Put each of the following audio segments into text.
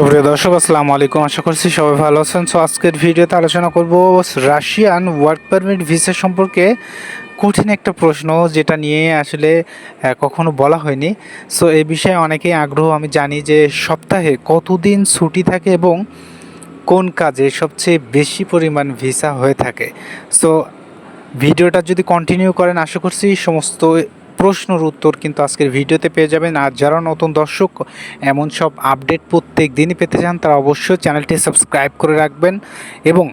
সুপ্রিয় দর্শক, আসসালামু আলাইকুম। আশা করছি সবাই ভালো আছেন। সো আজকের ভিডিওতে আলোচনা করব রাশিয়ান ওয়ার্ক পারমিট ভিসা সম্পর্কে কঠিন একটা প্রশ্ন, যেটা নিয়ে আসলে কখনো বলা হয়নি। সো এই বিষয়ে অনেকেই আগ্রহ, আমি জানি যে সপ্তাহে কতদিন ছুটি থাকে এবং কোন কাজে সবচেয়ে বেশি পরিমাণ ভিসা হয়ে থাকে। সো ভিডিওটা যদি কন্টিনিউ করেন, আশা করছি সমস্ত প্রশ্নের উত্তর কিন্তু আজকের ভিডিওতে পেয়ে যাবেন। আর যারা নতুন দর্শক, এমন সব আপডেট প্রত্যেক দিনই পেতে চান, তারা অবশ্যই চ্যানেলটি সাবস্ক্রাইব করে রাখবেন। এবং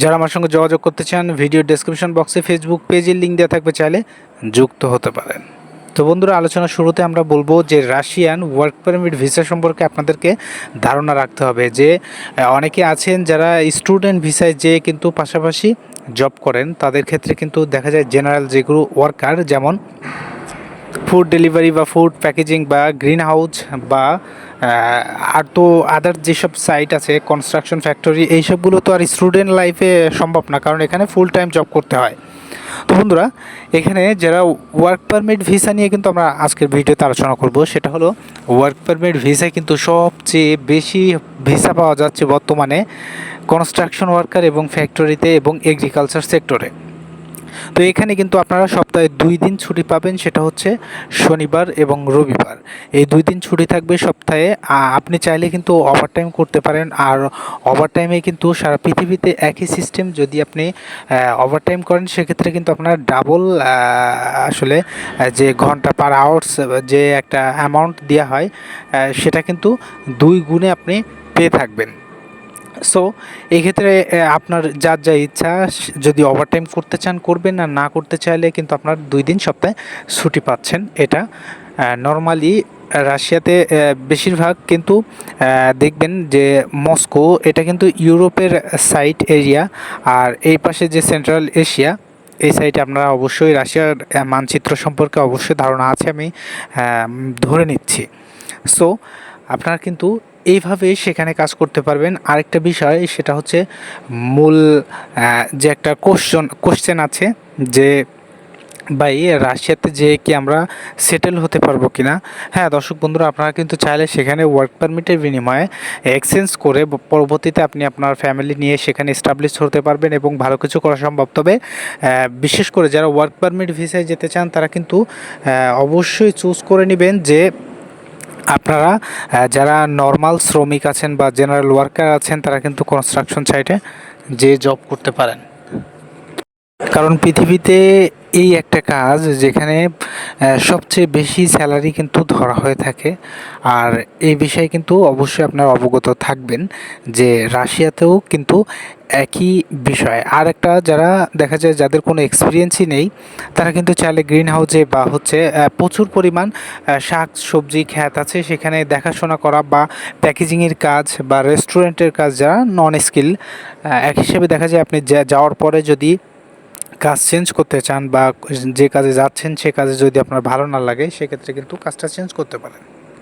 যারা আমার সঙ্গে যোগাযোগ করতে চান, ভিডিও ডেসক্রিপশন বক্সে ফেসবুক পেজের লিঙ্ক দেওয়া থাকবে, চাইলে যুক্ত হতে পারেন। তো বন্ধুরা, আলোচনা শুরুতে আমরা বলব যে রাশিয়ান ওয়ার্ক পারমিট ভিসা সম্পর্কে আপনাদেরকে ধারণা রাখতে হবে যে অনেকে আছেন যারা স্টুডেন্ট ভিসায় যেয়ে কিন্তু পাশাপাশি জব করেন। তাদের ক্ষেত্রে কিন্তু দেখা যায় জেনারেল যেগুলো ওয়ার্কার যেমন ফুড ডেলিভারি বা ফুড প্যাকেজিং বা গ্রিন হাউস বা আর তো আদার যেসব সাইট আছে, কনস্ট্রাকশন ফ্যাক্টরি, এইসবগুলো তো আর স্টুডেন্ট লাইফে সম্ভব না, কারণ এখানে ফুল টাইম জব করতে হয়। তো বন্ধুরা, এখানে যারা ওয়ার্ক পারমিট ভিসা নিয়ে কিন্তু আমরা আজকের ভিডিওতে আলোচনা করব, সেটা হলো ওয়ার্ক পারমিট ভিসা কিন্তু সবচেয়ে বেশি ভিসা পাওয়া যাচ্ছে বর্তমানে কনস্ট্রাকশন ওয়ার্কার এবং ফ্যাক্টরিতে এবং এগ্রিকালচার সেক্টরে তো এখানে কিন্তু আপনারা সপ্তাহে দুই দিন ছুটি পাবেন, সেটা হচ্ছে শনিবার এবং রবিবার। এই দুই দিন ছুটি থাকবে সপ্তাহে। আপনি চাইলে কিন্তু ওভারটাইম করতে পারেন। আর ওভারটাইমে কিন্তু সারা পৃথিবীতে একই সিস্টেম যদি আপনি ওভারটাইম করেন, সেক্ষেত্রে কিন্তু আপনার ডাবল আসলে যে ঘণ্টা পার আওয়ার্স যে একটা অ্যামাউন্ট দেওয়া হয় সেটা কিন্তু দুই গুণে আপনি পেয়ে থাকবেন। সো এক্ষেত্রে আপনার যার যা ইচ্ছা যদি ওভারটাইম করতে চান, করবেন আর না করতে চাইলে কিন্তু আপনার দুই দিন সপ্তাহে ছুটি পাচ্ছেন এটা। নর্মালি রাশিয়াতে বেশিরভাগ কিন্তু দেখবেন যে মস্কো, এটা কিন্তু ইউরোপের সাইট এরিয়া আর এই পাশে যে সেন্ট্রাল এশিয়া, এই সাইটে আপনারা অবশ্যই রাশিয়ার মানচিত্র সম্পর্কে অবশ্যই ধারণা আছে আমি ধরে নিচ্ছি। সো আপনারা কিন্তু এইভাবেই সেখানে কাজ করতে পারবেন। আরেকটা বিষয়, সেটা হচ্ছে মূল যে একটা কোশ্চন কোশ্চেন আছে যে, ভাই, রাশিয়াতে যে কি আমরা সেটেল হতে পারব কিনা? হ্যাঁ দর্শক বন্ধুরা, আপনারা কিন্তু চাইলে সেখানে ওয়ার্ক পারমিটের বিনিময়ে এক্সচেঞ্জ করে পরবর্তীতে আপনি আপনার ফ্যামিলি নিয়ে সেখানে এস্টাবলিশ হতে পারবেন এবং ভালো কিছু করা সম্ভব। তবে বিশেষ করে যারা ওয়ার্ক পারমিট ভিসায় যেতে চান, তারা কিন্তু অবশ্যই চুজ করে নেবেন যে আপনারা যারা নর্মাল শ্রমিক আছেন বা জেনারেল ওয়ার্কার আছেন, তারা কিন্তু কনস্ট্রাকশন সাইটে যে জব করতে পারেন। কারণ পৃথিবীতে এই একটা কাজ যেখানে সবচেয়ে বেশি স্যালারি কিন্তু ধরা হয়ে থাকে। আর এই বিষয়ে কিন্তু অবশ্যই আপনার অবগত থাকবেন যে রাশিয়াতেও কিন্তু একই বিষয়। আর একটা যারা দেখা যায় যাদের কোনো এক্সপিরিয়েন্সই নেই, তারা কিন্তু চাইলে গ্রিন হাউসে বা হচ্ছে প্রচুর পরিমাণ শাক, সবজি, খ্যাত আছে। সেখানে দেখাশোনা করা বা প্যাকেজিংয়ের কাজ বা রেস্টুরেন্টের কাজ যারা নন স্কিল এক হিসেবে দেখা যায় আপনি যাওয়ার পরে যদি কাজ চেঞ্জ করতে চান বা যে কাজে যাচ্ছেন সে কাজে যদি আপনার ভালো না লাগে, সেক্ষেত্রে কিন্তু কাজটা চেঞ্জ করতে পারেন।